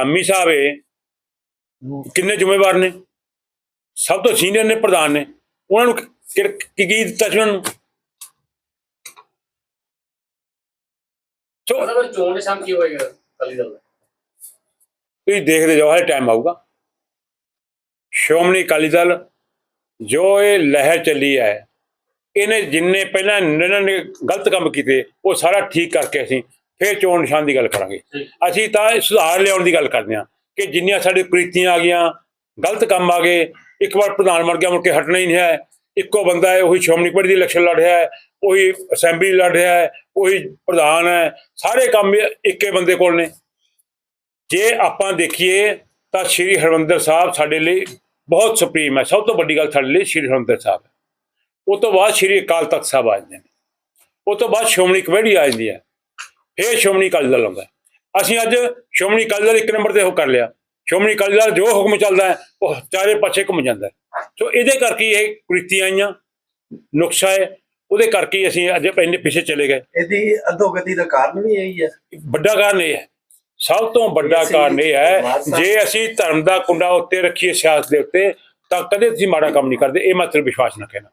ਧਾਮੀ ਸਾਹਿਬ ਇਹ ਕਿੰਨੇ ਜ਼ਿੰਮੇਵਾਰ ਨੇ? ਸਭ ਤੋਂ ਸੀਨੀਅਰ ਨੇ ਪ੍ਰਧਾਨ ਨੇ। ਉਹਨਾਂ ਨੂੰ ਕਿ- ਕੀ ਦਿੱਤਾ ਸੀ ਉਹਨਾਂ ਨੂੰ? ਚੋਣ ਨਿਸ਼ਾਨ ਕੀ ਹੋਏਗਾ? ਅਕਾਲੀ ਦਲ ਤੁਸੀਂ ਦੇਖਦੇ ਜਾਓ ਹਰ ਟਾਈਮ ਆਊਗਾ। ਸ਼੍ਰੋਮਣੀ ਅਕਾਲੀ ਦਲ ਜੋ ਇਹ ਲਹਿਰ ਚੱਲੀ ਹੈ ਇਹਨੇ ਜਿੰਨੇ ਪਹਿਲਾਂ ਇਹਨਾਂ ਨੇ ਗਲਤ ਕੰਮ ਕੀਤੇ ਉਹ ਸਾਰਾ ਠੀਕ ਕਰਕੇ ਅਸੀਂ ਫਿਰ ਚੋਣ ਨਿਸ਼ਾਨ ਦੀ ਗੱਲ ਕਰਾਂਗੇ। ਅਸੀਂ ਤਾਂ ਸੁਧਾਰ ਲਿਆਉਣ ਦੀ ਗੱਲ ਕਰਦੇ ਹਾਂ ਕਿ ਜਿੰਨੀਆਂ ਸਾਡੇ ਪ੍ਰੀਤੀਆਂ ਆ ਗਈਆਂ, ਗਲਤ ਕੰਮ ਆ ਗਏ, ਇੱਕ ਵਾਰ ਪ੍ਰਧਾਨ ਬਣ ਗਿਆ, ਮੁੜ ਕੇ ਹਟਣਾ ਹੀ ਨਹੀਂ ਹੈ। ਇੱਕੋ ਬੰਦਾ ਹੈ, ਉਹੀ ਸ਼੍ਰੋਮਣੀ ਕਮੇਟੀ ਦੀ ਇਲੈਕਸ਼ਨ ਲੜ ਰਿਹਾ ਹੈ, ਉਹੀ ਅਸੈਂਬਲੀ ਲੜ ਰਿਹਾ ਹੈ, ਉਹੀ ਪ੍ਰਧਾਨ ਹੈ, ਸਾਰੇ ਕੰਮ ਇੱਕੇ ਬੰਦੇ ਕੋਲ ਨੇ। ਜੇ ਆਪਾਂ ਦੇਖੀਏ ਤਾਂ ਸ਼੍ਰੀ ਹਰਮੰਦਰ ਸਾਹਿਬ ਸਾਡੇ ਲਈ ਬਹੁਤ ਸੁਪਰੀਮ ਹੈ। ਸਭ ਤੋਂ ਵੱਡੀ ਗੱਲ ਸਾਡੇ ਲਈ ਸ਼੍ਰੀ ਹਰਮੰਦਰ ਸਾਹਿਬ ਉਹ ਤੋਂ ਬਾਅਦ ਸ਼੍ਰੀ ਅਕਾਲ ਤਖਤ ਸਾਹਿਬ ਆ ਜਾਂਦੇ ਨੇ। ਉਹ ਤੋਂ ਬਾਅਦ ਸ਼੍ਰੋਮਣੀ ਕਮੇਟੀ ਆ ਜਾਂਦੀ ਹੈ। ਫਿਰ ਸ਼੍ਰੋਮਣੀ ਅਕਾਲੀ ਦਲ ਆਉਂਦਾ। ਅਸੀਂ ਅੱਜ ਸ਼੍ਰੋਮਣੀ ਅਕਾਲੀ ਦਲ ਇੱਕ ਨੰਬਰ ਤੇ ਉਹ ਕਰ ਲਿਆ। ਸ਼੍ਰੋਮਣੀ ਅਕਾਲੀ ਦਲ ਜੋ ਹੁਕਮ ਚੱਲਦਾ ਹੈ ਉਹ ਚਾਰੇ ਪਾਸੇ ਘੁੰਮ ਜਾਂਦਾ। ਸੋ ਇਹਦੇ ਕਰਕੇ ਇਹ ਕੁਰੀਤੀਆਂ ਆਈਆਂ ਨੁਕਸਾ ਹੈ। ਉਹਦੇ ਕਰਕੇ ਅਸੀਂ ਅੱਜ ਇੰਨੇ ਪਿੱਛੇ ਚਲੇ ਗਏ। ਇਹਦੀ ਅਧੋਗਤੀ ਦਾ ਕਾਰਨ ਵੀ ਇਹੀ ਹੈ। ਵੱਡਾ ਕਾਰਨ ਇਹ ਹੈ। ਸਭ ਤੋਂ ਵੱਡਾ ਕਾਰਨ ਇਹ ਹੈ ਜੇ ਅਸੀਂ ਧਰਮ ਦਾ ਕੁੰਡਾ ਉੱਤੇ ਰੱਖੀਏ ਸਿਆਸਤ ਦੇ ਉੱਤੇ ਤਾਂ ਕਦੇ ਤੁਸੀਂ ਮਾੜਾ ਕੰਮ ਨਹੀਂ ਕਰਦੇ। ਇਹ ਮਾਤਰ ਵਿਸ਼ਵਾਸ ਨਾ ਕਹਿਣਾ।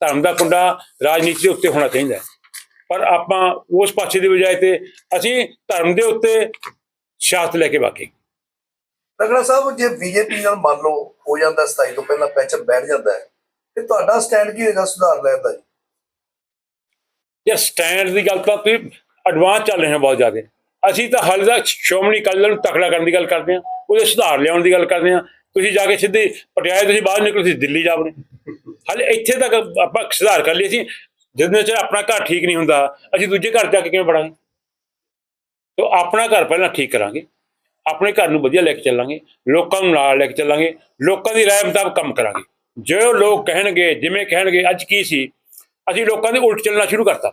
ਧਰਮ ਦਾ ਕੁੰਡਾ ਰਾਜਨੀਤੀ ਦੇ ਉੱਤੇ ਹੋਣਾ ਚਾਹੀਦਾ ਹੈ। ਪਰ ਆਪਾਂ ਉਸ ਪਾਸੇ ਦੀ ਬਜਾਏ ਤੇ ਅਸੀਂ ਧਰਮ ਦੇ ਉੱਤੇ ਸਿਆਸਤ ਲੈ ਕੇ ਬਾਕੀ। ਰਗੜਾ ਸਾਹਿਬ ਜੇ ਬੀਜੇਪੀ ਨਾਲ ਮੰਨ ਲਓ ਹੋ ਜਾਂਦਾ 27 ਤੋਂ ਪਹਿਲਾਂ ਪੈਚਅਪ ਬੈਠ ਜਾਂਦਾ ਹੈ ਤੇ ਤੁਹਾਡਾ ਸਟੈਂਡ ਕੀ ਹੋਏਗਾ ਸੁਧਾਰ ਲੈਣ ਦਾ ਜੀ? ਜੇ ਸਟੈਂਡ ਦੀ ਗੱਲ ਤਾਂ ਤੁਸੀਂ ਐਡਵਾਂਸ ਚੱਲ ਰਹੇ ਹੋ ਬਹੁਤ ਜ਼ਿਆਦਾ। ਅਸੀਂ ਤਾਂ ਹਾਲੇ ਸ਼੍ਰੋਮਣੀ ਅਕਾਲੀ ਦਲ ਨੂੰ ਤਕੜਾ ਕਰਨ ਦੀ ਗੱਲ ਕਰਦੇ ਹਾਂ ਉਹਦੇ ਸੁਧਾਰ ਲਿਆਉਣ ਦੀ ਗੱਲ ਕਰਦੇ ਹਾਂ। ਤੁਸੀਂ ਜਾ ਕੇ ਸਿੱਧੇ ਪਟਿਆਲੇ ਤੁਸੀਂ ਬਾਹਰ ਨਿਕਲੋ ਤੁਸੀਂ ਦਿੱਲੀ ਜਾ ਵੜੇ। ਹਾਲੇ ਇੱਥੇ ਤੱਕ ਆਪਾਂ ਸੁਧਾਰ ਕਰ ਲਈ ਅਸੀਂ ਜਿੰਨੇ ਚਿਰ ਆਪਣਾ ਘਰ ਠੀਕ ਨਹੀਂ ਹੁੰਦਾ, ਅਸੀਂ ਦੂਜੇ ਘਰ ਜਾ ਕੇ ਕਿਵੇਂ ਪੜਾਂਗੇ ਤੋਂ ਆਪਣਾ ਘਰ ਪਹਿਲਾਂ ਠੀਕ ਕਰਾਂਗੇ, ਆਪਣੇ ਘਰ ਨੂੰ ਵਧੀਆ ਲੈ ਕੇ ਚੱਲਾਂਗੇ, ਲੋਕਾਂ ਨੂੰ ਨਾਲ ਲੈ ਕੇ ਚੱਲਾਂਗੇ, ਲੋਕਾਂ ਦੀ ਰਾਏ ਮੁਤਾਬਕ ਕੰਮ ਕਰਾਂਗੇ। ਜੋ ਲੋਕ ਕਹਿਣਗੇ, ਜਿਵੇਂ ਕਹਿਣਗੇ, ਅੱਜ ਕੀ ਸੀ? ਅਸੀਂ ਲੋਕਾਂ ਦੇ ਉਲਟ ਚੱਲਣਾ ਸ਼ੁਰੂ ਕਰਤਾ।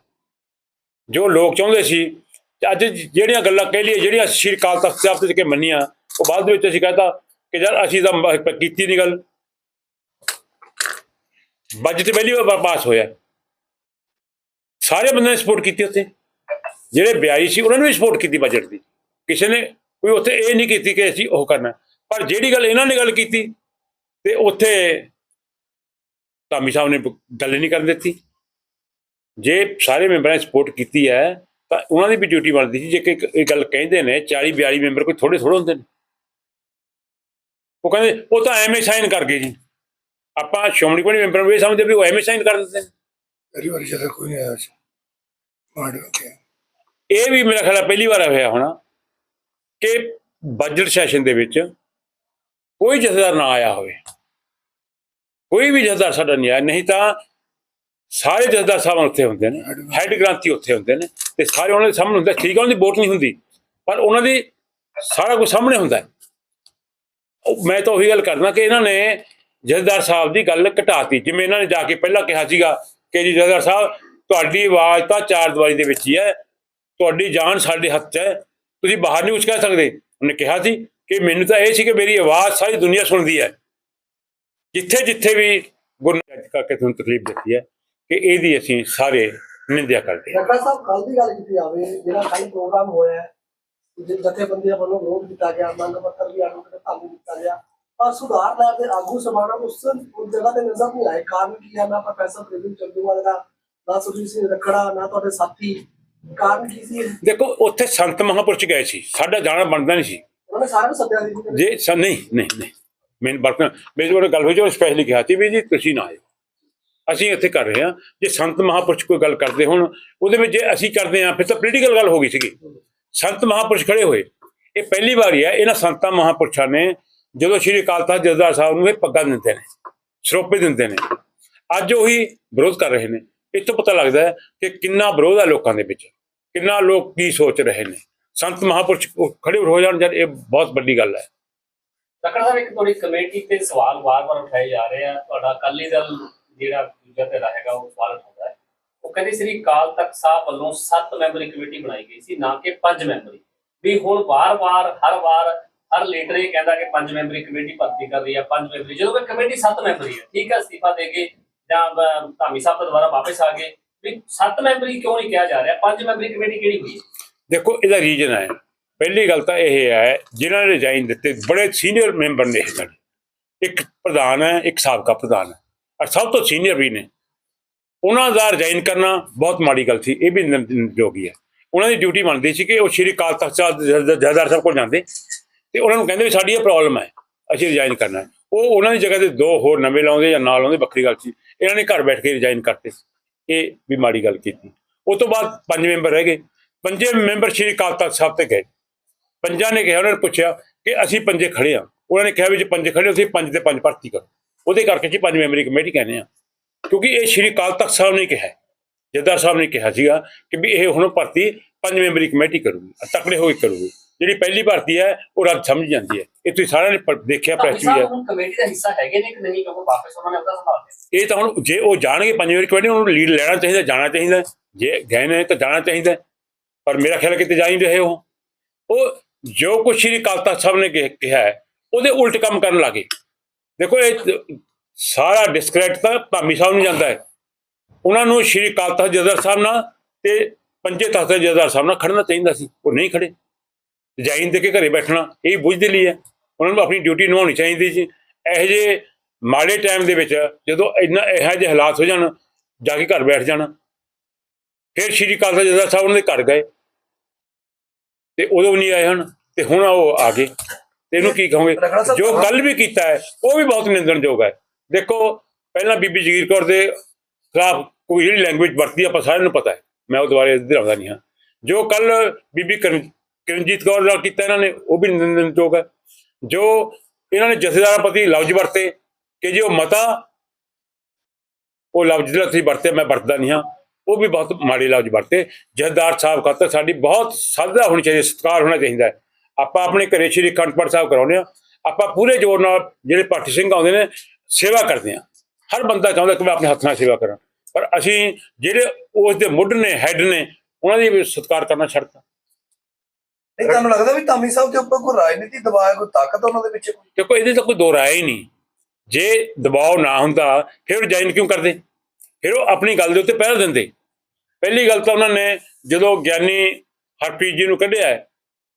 ਜੋ ਲੋਕ ਚਾਹੁੰਦੇ ਸੀ ਅੱਜ ਜਿਹੜੀਆਂ ਗੱਲਾਂ ਕਹਿ ਲਈਏ, ਜਿਹੜੀਆਂ ਸ਼੍ਰੀ ਅਕਾਲ ਤਖਤ ਸਾਹਿਬ ਤੇ ਕੇ ਮੰਨੀਆਂ, ਉਹ ਬਾਅਦ ਦੇ ਵਿੱਚ ਅਸੀਂ ਕਹਤਾ ਕਿ ਯਾਰ ਅਸੀਂ ਤਾਂ ਕੀਤੀ ਨਹੀਂ ਗੱਲ। ਬਜਟ ਪਹਿਲੀ ਵਾਰ ਪਾਸ ਹੋਇਆ। ਸਾਰੇ ਬੰਦਿਆਂ ਨੇ ਸਪੋਰਟ ਕੀਤੀ ਉੱਥੇ। ਜਿਹੜੇ 42 ਸੀ, ਉਹਨਾਂ ਨੇ ਵੀ ਸਪੋਰਟ ਕੀਤੀ ਬਜਟ ਦੀ। ਕਿਸੇ ਨੇ ਕੋਈ ਉੱਥੇ ਇਹ ਨਹੀਂ ਕੀਤੀ ਕਿ ਅਸੀਂ ਉਹ ਕਰਨਾ। ਪਰ ਜਿਹੜੀ ਗੱਲ ਇਹਨਾਂ ਨੇ ਗੱਲ ਕੀਤੀ, ਤੇ ਉੱਥੇ ਧਾਮੀ ਸਾਹਿਬ ਨੇ ਗੱਲ ਨਹੀਂ ਕਰਨ ਦਿੱਤੀ। ਜੇ ਸਾਰੇ ਮੈਂਬਰਾਂ ਨੇ ਸਪੋਰਟ ਕੀਤੀ ਹੈ, ਤਾਂ ਉਹਨਾਂ ਦੀ ਵੀ ਡਿਊਟੀ ਬਣਦੀ ਸੀ। ਜੇ ਕਿ ਇਹ ਗੱਲ ਕਹਿੰਦੇ ਨੇ 40 42 ਮੈਂਬਰ ਕੋਈ ਥੋੜੇ ਥੋੜੇ ਹੁੰਦੇ ਨੇ। ਉਹ ਕਹਿੰਦੇ, ਉਹ ਤਾਂ ਐਵੇਂ ਸਾਈਨ ਕਰ ਗਏ ਜੀ। ਆਪਾਂ ਸ਼੍ਰੋਮਣੀ ਕਮੇਟੀ ਮੈਂਬਰਾਂ ਨੂੰ ਇਹ ਸਮਝਦੇ ਵੀ ਉਹ ਐਵੇਂ ਸਾਈਨ ਕਰ ਦਿੰਦੇ ਨੇ। ਪਹਿਲੀ ਵਾਰੀ ਜਦੋਂ ਕੋਈ ਨਹੀਂ ਆਇਆ ਸੀ ਮਾਰ ਇਹ ਵੀ ਮੇਰਾ ਖਿਆਲ ਪਹਿਲੀ ਵਾਰ ਹੋਇਆ ਹੋਣਾ ਕਿ ਬਜਟ ਸੈਸ਼ਨ ਦੇ ਵਿੱਚ ਕੋਈ ਜਥੇਦਾਰ ਨਾ ਆਇਆ ਹੋਵੇ। ਕੋਈ ਵੀ ਜਥੇਦਾਰ ਸਾਡਾ ਨਹੀਂ ਆਇਆ। ਨਹੀਂ ਤਾਂ ਸਾਰੇ ਜਥੇਦਾਰ ਸਾਹਿਬ ਉੱਥੇ ਹੁੰਦੇ ਨੇ ਹੈੱਡ ਗ੍ਰਾਂਤੀ ਉੱਥੇ ਹੁੰਦੇ ਨੇ ਤੇ ਸਾਰੇ ਉਹਨਾਂ ਦੇ ਸਾਹਮਣੇ ਹੁੰਦਾ, ਠੀਕ ਹੈ ਉਹਨਾਂ ਦੀ ਵੋਟ ਨਹੀਂ ਹੁੰਦੀ। ਪਰ ਉਹਨਾਂ ਦੀ ਸਾਰਾ ਕੁਝ ਸਾਹਮਣੇ ਹੁੰਦਾ ਮੈਂ ਤਾਂ ਉਹੀ ਗੱਲ ਕਰਨਾ ਕਿ ਇਹਨਾਂ ਨੇ ਜਥੇਦਾਰ ਸਾਹਿਬ ਦੀ ਗੱਲ ਘਟਾਤੀ। ਜਿਵੇਂ ਇਹਨਾਂ ਨੇ ਜਾ ਕੇ ਪਹਿਲਾਂ ਕਿਹਾ ਸੀਗਾ ਕਿ ਜੀ ਜਥੇਦਾਰ ਸਾਹਿਬ ਤੁਹਾਡੀ ਆਵਾਜ਼ ਤਾਂ ਚਾਰ ਦੀਵਾਰੀ ਦੇ ਵਿੱਚ ਹੀ ਹੈ। ਤੁਹਾਡੀ ਜਾਨ ਸਾਡੇ ਹੱਥ ਹੈ। ਤੁਸੀਂ ਬਾਹਰ ਨਹੀਂ ਕੁਛ ਕਹਿ ਸਕਦੇ। ਉਹਨੇ ਕਿਹਾ ਸੀ ਕਿ ਮੈਨੂੰ ਤਾਂ ਇਹ ਸੀ ਕਿ ਮੇਰੀ ਆਵਾਜ਼ ਸਾਰੀ ਦੁਨੀਆ ਸੁਣਦੀ ਹੈ। ਜਿੱਥੇ ਜਿੱਥੇ ਵੀ ਗੁਰੂ ਕਰਕੇ ਤੁਹਾਨੂੰ ਤਕਲੀਫ ਦਿੱਤੀ ਹੈ ਕਿ ਇਹਦੀ ਅਸੀਂ ਸਾਰੇ ਨਿੰਦਿਆ ਕਰਦੇ ਹਾਂ। ਡਾਕਟਰ ਸਾਹਿਬ ਕੱਲ ਦੀ ਗੱਲ ਕੀਤੀ ਜਾਵੇ, ਜਿਹੜਾ ਕੱਲ ਪ੍ਰੋਗਰਾਮ ਹੋਇਆ ਜਥੇਬੰਦੀਆਂ ਵੱਲੋਂ ਵਿਰੋਧ ਕੀਤਾ ਗਿਆ, ਮੰਗ ਪੱਤਰ ਵੀ ਆਗੂ ਤੇ ਧਾਮੀ ਦਿੱਤਾ ਗਿਆ, ਪਰ ਸੁਧਾਰ ਲਹਿਰ ਦੇ ਆਗੂ ਸਮਾਣਾ ਉਸ ਜਗ੍ਹਾ ਤੇ ਨਜ਼ਰ ਨਹੀਂ ਆਏ। ਕਾਰਨ ਕੀ ਹੈ? ਨਾ ਪ੍ਰੋਫੈਸਰ ਪ੍ਰਵੀਨ ਚੰਦੂਮਾਜਰਾ ਦਾ ਨਾ ਸੁਜੀਤ ਸਿੰਘ ਰਖੜਾ ਨਾ ਤੁਹਾਡੇ ਸਾਥੀ। ਕਾਰਨ ਕੀ ਸੀ? ਦੇਖੋ ਉੱਥੇ ਸੰਤ ਮਹਾਂਪੁਰਸ਼ ਗਏ ਸੀ। ਸਾਡਾ ਜਾਣਾ ਬਣਦਾ ਨਹੀਂ ਸੀ। ਉਹਨਾਂ ਨੇ ਸਾਰਿਆਂ ਨੂੰ ਸੱਦਿਆ ਸੀ ਜੀ। ਸ- ਨਹੀਂ ਨਹੀਂ ਨਹੀਂ। ਮੈਨੂੰ ਬਰਕਨ ਮੇਰੀ ਕੋਲ ਗੱਲ ਹੋਈ ਜੋ ਸਪੈਸ਼ਲੀ ਕਿਹਾ ਸੀ ਵੀ ਜੀ ਤੁਸੀਂ ਨਾ ਆਇਓ। ਅਸੀਂ ਇੱਥੇ ਕਰ ਰਹੇ ਹਾਂ। ਜੇ ਸੰਤ ਮਹਾਂਪੁਰਸ਼ ਕੋਈ ਗੱਲ ਕਰਦੇ ਹੁਣ ਉਹਦੇ ਵਿੱਚ ਜੇ ਅਸੀਂ ਕਰਦੇ ਹਾਂ ਫਿਰ ਤਾਂ ਪੋਲੀਟੀਕਲ ਗੱਲ ਹੋ ਗਈ ਸੀਗੀ। ਸੰਤ ਮਹਾਂਪੁਰਸ਼ ਖੜੇ ਹੋਏ। ਇਹ ਪਹਿਲੀ ਵਾਰੀ ਹੈ ਇਹਨਾਂ ਸੰਤਾਂ ਮਹਾਂਪੁਰਸ਼ਾਂ ਨੇ ਜਦੋਂ ਸ਼੍ਰੀ ਅਕਾਲ ਤਖਤ ਜਥੇਦਾਰ ਸਾਹਿਬ ਨੂੰ ਇਹ ਪੱਗਾਂ ਦਿੰਦੇ ਨੇ ਸਰੋਪੇ ਦਿੰਦੇ ਨੇ ਅੱਜ ਉਹੀ ਵਿਰੋਧ ਕਰ ਰਹੇ ਨੇ। ਇਹ ਪਤਾ ਲੱਗਦਾ ਹੈ ਕਿ ਕਿੰਨਾ ਵਿਰੋਧ ਹੈ ਲੋਕਾਂ ਦੇ ਵਿੱਚ, ਕਿੰਨਾ ਲੋਕ ਕੀ ਸੋਚ ਰਹੇ ਨੇ। ਸੰਤ ਮਹਾਂਪੁਰਸ਼ ਖੜੇ ਹੋ ਜਾਣ ਜਦ ਇਹ ਬਹੁਤ ਵੱਡੀ ਗੱਲ ਹੈ। ਡਾਕਟਰ ਸਾਹਿਬ, ਇੱਕ ਤੁਹਾਡੀ ਕਮੇਟੀ ਤੇ ਸਵਾਲ ਵਾਰ-ਵਾਰ ਉਠਾਏ ਜਾ ਰਹੇ ਆ। ਤੁਹਾਡਾ ਅਕਾਲੀ ਦਲ ਜਿਹੜਾ ਦੂਜਾ ਤੇ ਰਹੇਗਾ ਉਹ ਸਵਾਲ ਹੁੰਦਾ ਹੈ। ਉਹ ਕਹਿੰਦੇ ਸ੍ਰੀ ਅਕਾਲ ਤਖਤ ਸਾਹਿਬ ਵੱਲੋਂ 7 ਮੈਂਬਰੀ ਕਮੇਟੀ ਬਣਾਈ ਗਈ ਸੀ, ਨਾ ਕਿ 5 ਮੈਂਬਰੀ। ਵੀ ਹੁਣ ਵਾਰ-ਵਾਰ, ਹਰ ਵਾਰ, ਹਰ ਲੀਡਰ ਇਹ ਕਹਿੰਦਾ ਕਿ 5 ਮੈਂਬਰੀ ਕਮੇਟੀ ਭਰਤੀ ਕਰ ਰਹੀ ਹੈ 5 ਮੈਂਬਰੀ। ਜਦੋਂ ਕਿ ਕਮੇਟੀ 7 ਮੈਂਬਰੀ ਹੈ, ਠੀਕ ਹੈ, ਅਸਤੀਫਾ ਦੇ ਕੇ ਜਾਂ ਧਾਮੀ ਸਾਹਿਬ ਦੁਬਾਰਾ ਵਾਪਸ ਆ ਗਏ। ਵੀ 7 ਮੈਂਬਰੀ ਕਿਉਂ ਨਹੀਂ ਕਿਹਾ ਜਾ ਰਿਹਾ? 5 ਮੈਂਬਰੀ ਕਮੇਟੀ ਕਿਹੜੀ ਹੋਈ? ਦੇਖੋ, ਇਹਦਾ ਰੀਜਨ ਹੈ। ਪਹਿਲੀ ਗੱਲ ਤਾਂ ਇਹ ਹੈ, ਜਿਨ੍ਹਾਂ ਨੇ ਰਿਜ਼ਾਈਨ ਦਿੱਤੇ, ਬੜੇ ਸੀਨੀਅਰ ਮੈਂਬਰ ਨੇ ਸਾਡੇ ਇੱਕ ਪ੍ਰਧਾਨ ਹੈ, ਇੱਕ ਸਾਬਕਾ ਪ੍ਰਧਾਨ ਹੈ। ਔਰ ਸਭ ਤੋਂ ਸੀਨੀਅਰ ਵੀ ਨੇ। ਉਹਨਾਂ ਦਾ ਰਿਜ਼ਾਈਨ ਕਰਨਾ ਬਹੁਤ ਮਾੜੀ ਗੱਲ ਸੀ, ਇਹ ਵੀ ਨਿੰਦਯੋਗੀ ਹੈ। ਉਹਨਾਂ ਦੀ ਡਿਊਟੀ ਬਣਦੀ ਸੀ ਕਿ ਉਹ ਸ਼੍ਰੀ ਅਕਾਲ ਤਖਤ ਸਾਹਿਬ ਦੇ ਜਥੇਦਾਰ ਸਾਹਿਬ ਕੋਲ ਜਾਂਦੇ। ਤੇ ਉਹਨਾਂ ਨੂੰ ਕਹਿੰਦੇ ਵੀ ਸਾਡੀ ਇਹ ਪ੍ਰੋਬਲਮ ਹੈ, ਅਸੀਂ ਰਿਜ਼ਾਈਨ ਕਰਨਾ ਉਹ ਉਹਨਾਂ ਦੀ ਜਗ੍ਹਾ ਤੇ ਦੋ ਹੋਰ ਨਵੇਂ ਲਾਉਂਦੇ ਜਾਂ ਨਾਲ ਲਾਉਂਦੇ ਵੱਖਰੀ ਗੱਲ ਸੀ। ਇਹਨਾਂ ਨੇ ਘਰ ਬੈਠ ਕੇ ਰਿਜ਼ਾਈਨ ਕਰਤੇ ਇਹ ਵੀ ਮਾੜੀ ਗੱਲ ਕੀਤੀ। ਉਸ ਤੋਂ ਬਾਅਦ ਪੰਜ ਮੈਂਬਰ ਰਹਿ ਗਏ। ਪੰਜੇ ਮੈਂਬਰ ਸ਼੍ਰੀ ਅਕਾਲ ਤਖਤ ਸਾਹਿਬ ਤੇ ਗਏ। ਪੰਜਾਂ ਨੇ ਕਿਹਾ ਉਹਨਾਂ ਨੇ ਪੁੱਛਿਆ ਕਿ ਅਸੀਂ ਪੰਜੇ ਖੜੇ ਆ ਉਹਨਾਂ ਨੇ ਕਿਹਾ ਵੀ ਜੇ ਪੰਜੇ ਖੜੇ ਹੋ, ਤੁਸੀਂ ਪੰਜ ਤੇ ਪੰਜ ਭਰਤੀ ਕਰੋ। ਉਹਦੇ ਕਰਕੇ ਜੀ ਪੰਜ ਮੈਂਬਰੀ ਕਮੇਟੀ ਕਹਿੰਦੇ ਆ ਕਿਉਂਕਿ ਇਹ ਸ਼੍ਰੀ ਅਕਾਲ ਤਖਤ ਸਾਹਿਬ ਨੇ ਕਿਹਾ ਜੱਦਾਰ ਸਾਹਿਬ ਨੇ ਕਿਹਾ ਸੀਗਾ ਕਿ ਵੀ ਇਹ ਹੁਣ ਭਰਤੀ ਪੰਜ ਮੈਂਬਰੀ ਕਮੇਟੀ ਕਰੂਗੀ ਤਕੜੇ ਹੋਏ ਕਰੂਗੀ। ਜਿਹੜੀ ਪਹਿਲੀ ਭਰਤੀ ਹੈ ਉਹ ਰੱਦ ਸਮਝ ਜਾਂਦੀ ਹੈ। ਇਹ ਤੁਸੀਂ ਸਾਰਿਆਂ ਨੇ ਪ- ਦੇਖਿਆ ਪ੍ਰੈਸ ਵੀ ਹੈ ਹੁਣ ਕਮੇਟੀ ਦਾ ਹਿੱਸਾ ਹੈਗੇ ਨੇ ਕਿ ਨਹੀਂ ਕਿਉਂਕਿ ਵਾਪਸ ਉਹਨਾਂ ਨੇ ਆਪਣਾ ਸੰਭਾਲ ਲਿਆ। ਇਹ ਤਾਂ ਹੁਣ ਜੇ ਉਹ ਜਾਣਗੇ ਪੰਜ ਮੈਂਬਰੀ ਕਮੇਟੀ ਉਹਨੂੰ ਲੀਡ ਲੈਣਾ ਚਾਹੀਦਾ ਜਾਣਾ ਚਾਹੀਦਾ। ਜੇ ਗਏ ਨੇ ਤਾਂ ਜਾਣਾ ਚਾਹੀਦਾ। ਪਰ ਮੇਰਾ ਖਿਆਲ ਹੈ ਕਿ ਤੇ ਜਾ ਹੀ ਨਹੀਂ ਰਹੇ ਉਹ। ਉਹ ਜੋ ਕੁਛ ਸ਼੍ਰੀ ਅਕਾਲ ਤਖਤ ਸਾਹਿਬ ਨੇ ਕਿਹਾ ਹੈ ਉਹਦੇ ਉਲਟ ਕੰਮ ਕਰਨ ਲੱਗੇ। ਦੇਖੋ ਇਹ ਸਾਰਾ ਡਿਸਕ੍ਰੈਡਿਟ ਤਾਂ ਧਾਮੀ ਸਾਹਿਬ ਨੂੰ ਜਾਂਦਾ ਹੈ। ਉਹਨਾਂ ਨੂੰ ਸ਼੍ਰੀ ਅਕਾਲ ਤਖਤ ਜਥੇਦਾਰ ਸਾਹਿਬ ਨਾਲ ਤੇ ਪੰਜੇ ਤਖਤ ਜਥੇਦਾਰ ਸਾਹਿਬ ਨਾਲ ਖੜਨਾ ਚਾਹੀਦਾ ਸੀ। ਉਹ ਨਹੀਂ ਖੜੇ। ਜਾਈਨ ਦੇ ਕੇ ਘਰੇ ਬੈਠਣਾ ਇਹ ਬੁੱਝਦੇ ਲਈ ਹੈ। ਉਹਨਾਂ ਨੂੰ ਆਪਣੀ ਡਿਊਟੀ ਨਿਭਾਉਣੀ ਚਾਹੀਦੀ ਸੀ। ਇਹੋ ਜਿਹੇ ਮਾੜੇ ਟਾਈਮ ਦੇ ਵਿੱਚ ਜਦੋਂ ਇੰਨਾ ਇਹੋ ਜਿਹੇ ਹਾਲਾਤ ਹੋ ਜਾਣ ਜਾ ਕੇ ਘਰ ਬੈਠ ਜਾਣਾ ਫਿਰ ਸ਼੍ਰੀ ਤਖਤ ਜਥੇਦਾਰ ਸਾਹਿਬ ਉਹਨਾਂ ਦੇ ਘਰ ਗਏ। ਤੇ ਉਦੋਂ ਨਹੀਂ ਆਏ ਹਨ ਤੇ ਹੁਣ ਉਹ ਆ ਗਏ। ਤੇ ਇਹਨੂੰ ਕੀ ਕਹੋਗੇ? ਜੋ ਕੱਲ ਵੀ ਕੀਤਾ ਹੈ ਉਹ ਵੀ ਬਹੁਤ ਨਿੰਦਣਯੋਗ ਹੈ। ਦੇਖੋ ਪਹਿਲਾਂ ਬੀਬੀ ਜਗੀਰ ਕੌਰ ਦੇ ਖਿਲਾਫ ਕੋਈ ਜਿਹੜੀ ਲੈਂਗੁਏਜ ਵਰਤੀ ਆਪਾਂ ਸਾਰਿਆਂ ਨੂੰ ਪਤਾ ਹੈ। ਮੈਂ ਉਹ ਦੁਬਾਰੇ ਇੱਧਰ ਆਉਂਦਾ ਨਹੀਂ ਹਾਂ। ਜੋ ਕੱਲ ਬੀਬੀ ਕਰਨ- ਕਿਰਨਜੀਤ ਕੌਰ ਨਾਲ ਕੀਤਾ ਇਹਨਾਂ ਨੇ ਉਹ ਵੀ ਨਿੰਦਣਯੋਗ ਹੈ। ਜੋ ਇਹਨਾਂ ਨੇ ਜਥੇਦਾਰਾਂ ਪ੍ਰਤੀ ਲਫ਼ਜ਼ ਵਰਤੇ ਕਿ ਜੇ ਉਹ ਮਤਾ ਉਹ ਲਫ਼ਜ਼ ਜਿਹੜਾ ਤੁਸੀਂ ਵਰਤੇ, ਮੈਂ ਵਰਤਦਾ ਨਹੀਂ ਹਾਂ। ਉਹ ਵੀ ਬਹੁਤ ਮਾੜੇ ਲਫ਼ਜ਼ ਵਰਤੇ। ਜਥੇਦਾਰ ਸਾਹਿਬ ਖਾਤਰ ਸਾਡੀ ਬਹੁਤ ਸਾਦਾ ਹੋਣੀ ਚਾਹੀਦੀ, ਸਤਿਕਾਰ ਹੋਣਾ ਚਾਹੀਦਾ ਆਪਾਂ ਆਪਣੇ ਘਰੇ ਸ਼੍ਰੀ ਅਖੰਡ ਸਾਹਿਬ ਕਰਾਉਂਦੇ ਆ ਆਪਾਂ ਪੂਰੇ ਜ਼ੋਰ ਨਾਲ ਜਿਹੜੇ ਪਾਠੀ ਸਿੰਘ ਆਉਂਦੇ ਨੇ, ਸੇਵਾ ਕਰਦੇ ਆ ਹਰ ਬੰਦਾ ਚਾਹੁੰਦਾ ਕਿ ਮੈਂ ਆਪਣੇ ਹੱਥ ਨਾਲ ਸੇਵਾ ਕਰਾਂ। ਪਰ ਅਸੀਂ ਜਿਹੜੇ ਉਸ ਦੇ ਮੁੱਢ ਨੇ, ਹੈੱਡ ਨੇ, ਉਹਨਾਂ ਦੀ ਵੀ ਸਤਿਕਾਰ ਕਰਨਾ ਛੱਡਤਾ। ਨਹੀਂ, ਤੁਹਾਨੂੰ ਲੱਗਦਾ ਵੀ ਧਾਮੀ ਸਾਹਿਬ ਦੇ ਉੱਪਰ ਕੋਈ ਰਾਜਨੀਤੀ ਦਬਾਅ, ਕੋਈ ਤਾਕਤ ਉਹਨਾਂ ਦੇ ਪਿੱਛੇ ਦੇਖੋ, ਇਹਦੇ ਤਾਂ ਕੋਈ ਦੋ ਰਾਏ ਹੀ ਨਹੀਂ। ਜੇ ਦਬਾਅ ਨਾ ਹੁੰਦਾ, ਫਿਰ ਜੁਆਇਨ ਕਿਉਂ ਕਰਦੇ? ਫਿਰ ਉਹ ਆਪਣੀ ਗੱਲ ਦੇ ਉੱਤੇ ਪਹਿਲ ਦਿੰਦੇ। ਪਹਿਲੀ ਗੱਲ ਤਾਂ ਉਹਨਾਂ ਨੇ ਜਦੋਂ ਗਿਆਨੀ ਹਰਪ੍ਰੀਤ ਜੀ ਨੂੰ ਕੱਢਿਆ,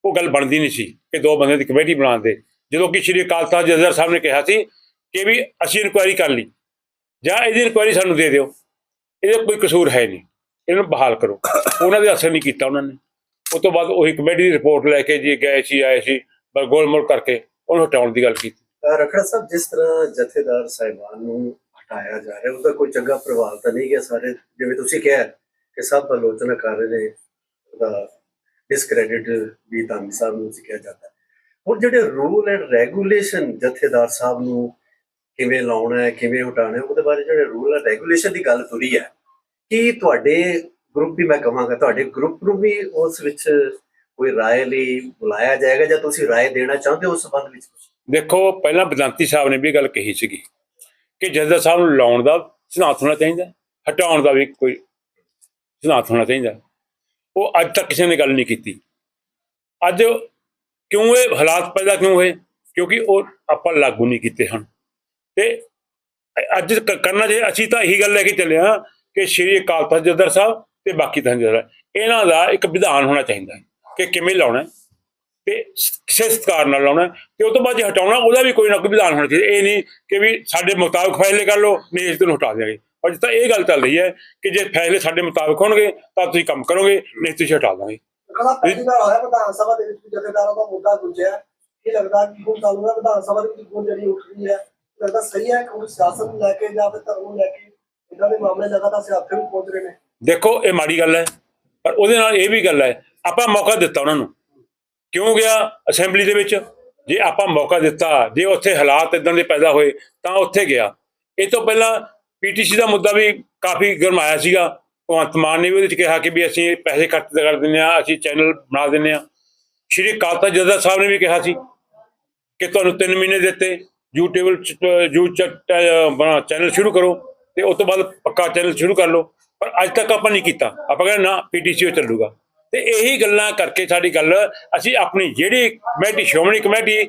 ਉਹ ਗੱਲ ਬਣਦੀ ਨਹੀਂ ਸੀ ਕਿ ਦੋ ਬੰਦੇ ਦੀ ਕਮੇਟੀ ਬਣਾਉਂਦੇ ਜਦੋਂ ਕਿ ਸ਼੍ਰੀ ਅਕਾਲ ਤਖਤ ਜਥੇਦਾਰ ਸਾਹਿਬ ਨੇ ਕਿਹਾ ਸੀ ਕਿ ਵੀ ਅਸੀਂ ਇਨਕੁਆਇਰੀ ਕਰ ਲਈ। ਜਾਂ ਇਹਦੀ ਇਨਕੁਆਇਰੀ ਸਾਨੂੰ ਦੇ ਦਿਓ। ਇਹਦਾ ਕੋਈ ਕਸੂਰ ਹੈ ਨਹੀਂ। ਇਹਨੂੰ ਬਹਾਲ ਕਰੋ। ਉਹਨਾਂ ਦੇ ਅਸਰ ਨਹੀਂ ਕੀਤਾ ਉਹਨਾਂ ਨੇ। ਉਸ ਤੋਂ ਬਾਅਦ ਉਹੀ ਕਮੇਟੀ ਦੀ ਰਿਪੋਰਟ ਲੈ ਕੇ ਜੀ, ਗਏ ਸੀ, ਆਏ ਸੀ, ਪਰ ਗੋਲਮੋਲ ਕਰਕੇ ਉਹਨੂੰ ਹਟਾਉਣ ਦੀ ਗੱਲ ਕੀਤੀ। ਰਖੜਾ ਸਾਹਿਬ, ਜਿਸ ਤਰ੍ਹਾਂ ਜਥੇਦਾਰ ਸਾਹਿਬਾਨ ਨੂੰ ਹਟਾਇਆ ਜਾ ਰਿਹਾ, ਉਹਦਾ ਕੋਈ ਚੰਗਾ ਪ੍ਰਭਾਵ ਤਾਂ ਨਹੀਂ ਗਿਆ ਸਾਰੇ? ਜਿਵੇਂ ਤੁਸੀਂ ਕਿਹਾ ਕਿ ਸਭ ਆਲੋਚਨਾ ਕਰ ਰਹੇ ਨੇ, ਉਹਦਾ ਡਿਸਕ੍ਰੈਡਿਟ ਵੀ ਧਾਮੀ ਸਾਹਿਬ ਨੂੰ ਸਿੱਖਿਆ ਜਾਂਦਾ। ਹੁਣ ਜਿਹੜੇ ਰੂਲ ਐਂਡ ਰੈਗੂਲੇਸ਼ਨ ਜਥੇਦਾਰ ਸਾਹਿਬ ਨੂੰ ਕਿਵੇਂ ਲਾਉਣਾ ਹੈ, ਕਿਵੇਂ ਹਟਾਉਣਾ ਹੈ, ਉਹਦੇ ਬਾਰੇ ਜਿਹੜੇ ਰੂਲ ਐਂਡ ਰੈਗੂਲੇਸ਼ਨ ਦੀ ਗੱਲ ਤੁਰੀ ਹੈ, ਕੀ ਤੁਹਾਡੇ ਗਰੁੱਪ ਵੀ ਮੈਂ ਕਹਾਂਗਾ ਤੁਹਾਡੇ ਗਰੁੱਪ ਨੂੰ ਵੀ ਉਸ ਵਿੱਚ ਕੋਈ رائے ਲਈ ਬੁਲਾਇਆ ਜਾਏਗਾ ਜਾਂ ਤੁਸੀਂ رائے ਦੇਣਾ ਚਾਹੁੰਦੇ ਹੋ ਉਸ ਸੰਬੰਧ ਵਿੱਚ ਕੁਛ ਦੇਖੋ ਪਹਿਲਾਂ ਬਦੰਤੀ ਸਾਹਿਬ ਨੇ ਵੀ ਇਹ ਗੱਲ ਕਹੀ ਸੀਗੀ ਕਿ ਜਥੇਦਾਰ ਸਾਹਿਬ ਨੂੰ ਲਾਉਣ ਦਾ ਸਿਧਾਂਤ ਹੋਣਾ ਚਾਹੀਦਾ ਹਟਾਉਣ ਦਾ ਵੀ ਕੋਈ ਸਿਧਾਂਤ ਹੋਣਾ ਚਾਹੀਦਾ ਉਹ ਅੱਜ ਤੱਕ ਕਿਸੇ ਨੇ ਗੱਲ ਨਹੀਂ ਕੀਤੀ ਅੱਜ ਕਿਉਂ ਇਹ ਹਾਲਾਤ ਪੈਦਾ ਕਿਉਂ ਹੋਏ ਕਿਉਂਕਿ ਉਹ ਆਪਾਂ ਲਾਗੂ ਨਹੀਂ ਕੀਤੇ ਹਨ ਤੇ ਅੱਜ ਕ- ਕਰਨਾ ਜੇ ਅਸੀਂ ਤਾਂ ਇਹੀ ਗੱਲ ਲੈ ਕੇ ਚੱਲੇ ਹਾਂ ਕਿ ਸ਼੍ਰੀ ਅਕਾਲ ਤਖਤ ਜਥੇਦਾਰ ਸਾਹਿਬ ਤੇ ਬਾਕੀ ਤਾਂ ਜਥੇਦਾਰ ਇਹਨਾਂ ਦਾ ਇੱਕ ਵਿਧਾਨ ਹੋਣਾ ਚਾਹੀਦਾ ਹੈ ਕਿ ਕਿਵੇਂ ਲਾਉਣਾ ਹੈ ਤੇ ਕਿਸੇ ਸਤਿਕਾਰ ਨਾਲ ਲਾਉਣਾ ਹੈ ਤੇ ਉਹ ਤੋਂ ਬਾਅਦ ਜੇ ਹਟਾਉਣਾ ਉਹਦਾ ਵੀ ਕੋਈ ਨਾ ਕੋਈ ਵਿਧਾਨ ਹੋਣਾ ਚਾਹੀਦਾ। ਇਹ ਨਹੀਂ ਕਿ ਵੀ ਸਾਡੇ ਮੁਤਾਬਕ ਫੈਸਲੇ ਕਰ ਲਓ ਨਹੀਂ ਇਸ ਨੂੰ ਹਟਾ ਦਿਆਂਗੇ। ਅੱਜ ਤਾਂ ਇਹ ਗੱਲ ਚੱਲ ਰਹੀ ਹੈ ਕਿ ਜੇ ਫੈਸਲੇ ਸਾਡੇ ਮੁਤਾਬਕ ਹੋਣਗੇ ਤਾਂ ਤੁਸੀਂ ਕੰਮ ਕਰੋਗੇ ਨਹੀਂ ਤੁਸੀਂ ਹਟਾ ਦਾਂਗੇ। ਪਹਿਲੀ ਵਾਰ ਹੋਇਆ ਵਿਧਾਨ ਸਭਾ ਦੇ ਵਿੱਚ ਵੀ ਜਥੇਦਾਰਾਂ ਦਾ ਮੁੱਦਾ ਗੁੰਜਿਆ ਇਹ ਲੱਗਦਾ ਕਿ ਹੁਣ ਤੁਹਾਨੂੰ ਨਾ ਵਿਧਾਨ ਸਭਾ ਦੇ ਵਿੱਚ ਗੁੰਜ ਜਿਹੜੀ ਉੱਠ ਰਹੀ ਹੈ। ਲੱਗਦਾ ਸਹੀ ਹੈ ਕਿ ਉਹ ਸਿਆਸਤ ਨੂੰ ਲੈ ਕੇ ਜਾਂ ਫਿਰ ਧਰਮ ਨੂੰ ਲੈ ਕੇ ਇਦਾਂ ਦੇ ਮਾਮਲੇ ਲਗਾਤਾਰ ਸਿਆਸਤ ਨੂੰ ਪਹੁੰਚ ਰਹੇ ਨੇ। ਦੇਖੋ, ਇਹ ਮਾੜੀ ਗੱਲ ਹੈ, ਪਰ ਉਹਦੇ ਨਾਲ ਇਹ ਵੀ ਗੱਲ ਹੈ, ਆਪਾਂ ਮੌਕਾ ਦਿੱਤਾ ਉਹਨਾਂ ਨੂੰ। ਕਿਉਂ ਗਿਆ ਅਸੈਂਬਲੀ ਦੇ ਵਿੱਚ? ਜੇ ਆਪਾਂ ਮੌਕਾ ਦਿੱਤਾ, ਜੇ ਉੱਥੇ ਹਾਲਾਤ ਇਦਾਂ ਦੇ ਪੈਦਾ ਹੋਏ, ਤਾਂ ਉੱਥੇ ਗਿਆ। ਇਹ ਤੋਂ ਪਹਿਲਾਂ ਪੀਟੀਸੀ ਦਾ ਮੁੱਦਾ ਵੀ ਕਾਫੀ ਗਰਮਾਇਆ ਸੀਗਾ। ਭਗਵੰਤ ਮਾਨ ਨੇ ਵੀ ਉਹਦੇ ਵਿੱਚ ਕਿਹਾ ਕਿ ਵੀ ਅਸੀਂ ਪੈਸੇ ਖਰਚ ਕਰ ਦਿੰਦੇ ਆ ਅਸੀਂ ਚੈਨਲ ਬਣਾ ਦਿੰਦੇ ਆ ਸ਼੍ਰੀ ਕਾਲਤਾ ਜੱਦਾ ਸਾਹਿਬ ਨੇ ਵੀ ਕਿਹਾ ਸੀ ਕਿ ਤੁਹਾਨੂੰ 3 ਮਹੀਨੇ ਦਿੱਤੇ ਯੂਟਿਊਬ ਯੂ ਚੈਨਲ ਸ਼ੁਰੂ ਕਰੋ ਤੇ ਉਸ ਤੋਂ ਬਾਅਦ ਪੱਕਾ ਚੈਨਲ ਸ਼ੁਰੂ ਕਰ ਲਓ। ਪਰ ਅੱਜ ਤੱਕ ਆਪਾਂ ਨਹੀਂ ਕੀਤਾ। ਆਪਾਂ ਕਹਿੰਦੇ ਨਾ ਪੀਟੀਸੀਓ ਚੱਲੂਗਾ। ਤੇ ਇਹੀ ਗੱਲਾਂ ਕਰਕੇ ਸਾਡੀ ਗੱਲ, ਅਸੀਂ ਆਪਣੀ ਜਿਹੜੀ ਕਮੇਟੀ, ਸ਼੍ਰੋਮਣੀ ਕਮੇਟੀ,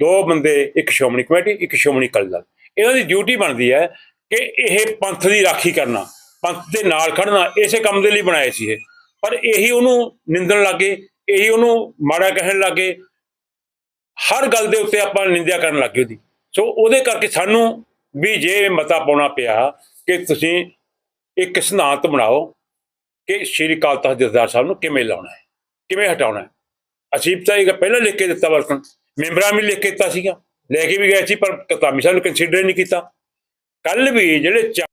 ਦੋ ਬੰਦੇ, ਇੱਕ ਸ਼੍ਰੋਮਣੀ ਕਮੇਟੀ, ਇੱਕ ਸ਼੍ਰੋਮਣੀ ਅਕਾਲੀ ਦਲ। ਇਹਨਾਂ ਦੀ ਡਿਊਟੀ ਬਣਦੀ ਹੈ ਕਿ ਇਹ ਪੰਥ ਦੀ ਰਾਖੀ ਕਰਨਾ, ਪੰਥ ਦੇ ਨਾਲ ਖੜਨਾ ਇਸੇ ਕੰਮ ਦੇ ਲਈ ਬਣਾਏ ਸੀ ਇਹ। ਪਰ ਇਹੀ ਉਹਨੂੰ ਨਿੰਦਣ ਲੱਗੇ, ਇਹੀ ਉਹਨੂੰ ਮਾੜਾ ਕਹਿਣ ਲੱਗੇ। ਹਰ ਗੱਲ ਦੇ ਉੱਤੇ ਆਪਾਂ ਨਿੰਦਿਆ ਕਰਨ ਲੱਗੇ ਉਹਦੀ। ਸੋ ਉਹਦੇ ਕਰਕੇ ਸਾਨੂੰ ਵੀ ਜੇ ਮਤਾ ਪਾਉਣਾ ਪਿਆ ਕਿ ਤੁਸੀਂ ਇੱਕ ਸਿਧਾਂਤ ਬਣਾਓ ਕਿ ਸ਼੍ਰੀ ਅਕਾਲ ਤਖਤ ਜਥੇਦਾਰ ਸਾਹਿਬ ਨੂੰ ਕਿਵੇਂ ਲਾਉਣਾ ਹੈ? ਕਿਵੇਂ ਹਟਾਉਣਾ ਹੈ? ਅਸੀਂ ਤਾਂ ਇਹ ਪਹਿਲਾਂ ਲਿਖ ਕੇ ਦਿੱਤਾ ਵਰਕਨ ਮੈਂਬਰਾਂ ਵੀ ਲਿਖ ਕੇ ਦਿੱਤਾ ਸੀਗਾ। ਲੈ ਕੇ ਵੀ ਗਏ ਸੀ, ਪਰ ਕਤਾਮੀ ਸਾਹਿਬ ਨੇ ਕੰਸੀਡਰ ਨਹੀਂ ਕੀਤਾ। ਕੱਲ ਵੀ ਜਿਹੜੇ